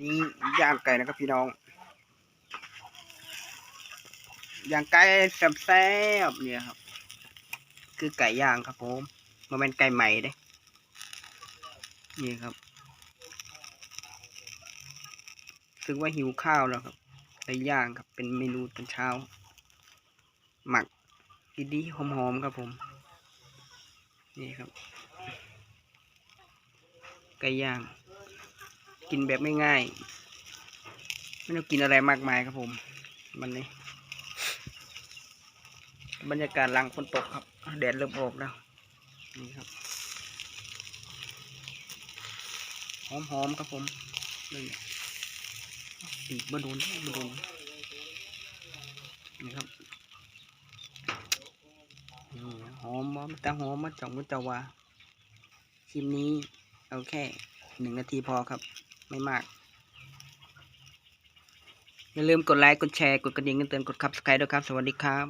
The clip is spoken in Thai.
นี่ย่างไก่นะครับพี่น้อง ย่างไก่แซ่บๆเนี่ยครับ คือไก่ย่างครับผมมันเป็นไก่ใหม่เด้นี่ครับึกว่าหิวข้าวแล้วครับไก่ย่างครับ เป็นเมนูตอนเช้า หมักดีๆหอมๆครับผม นี่ครับ ไก่ย่าง กินแบบไม่ง่ายๆไม่ต้องกินอะไรมากมายครับผมมันนี้ บรรยากาศหลังฝนตกครับ แดดเริ่มออกแล้วนี่ครับหอมๆครับผมนี่ปีกบะโดนบะโดนนี่ครับนี่หอมมมันจะหอมมาจ่องมันจะว่าคลิปนี้เอาแค่หนึ่งนาทีพอครับ ไม่มาก อย่าลืมกดไลค์ กดแชร์ กดกระดิ่งกันเตือนกดคับสไครด้วยครับ สวัสดีครับ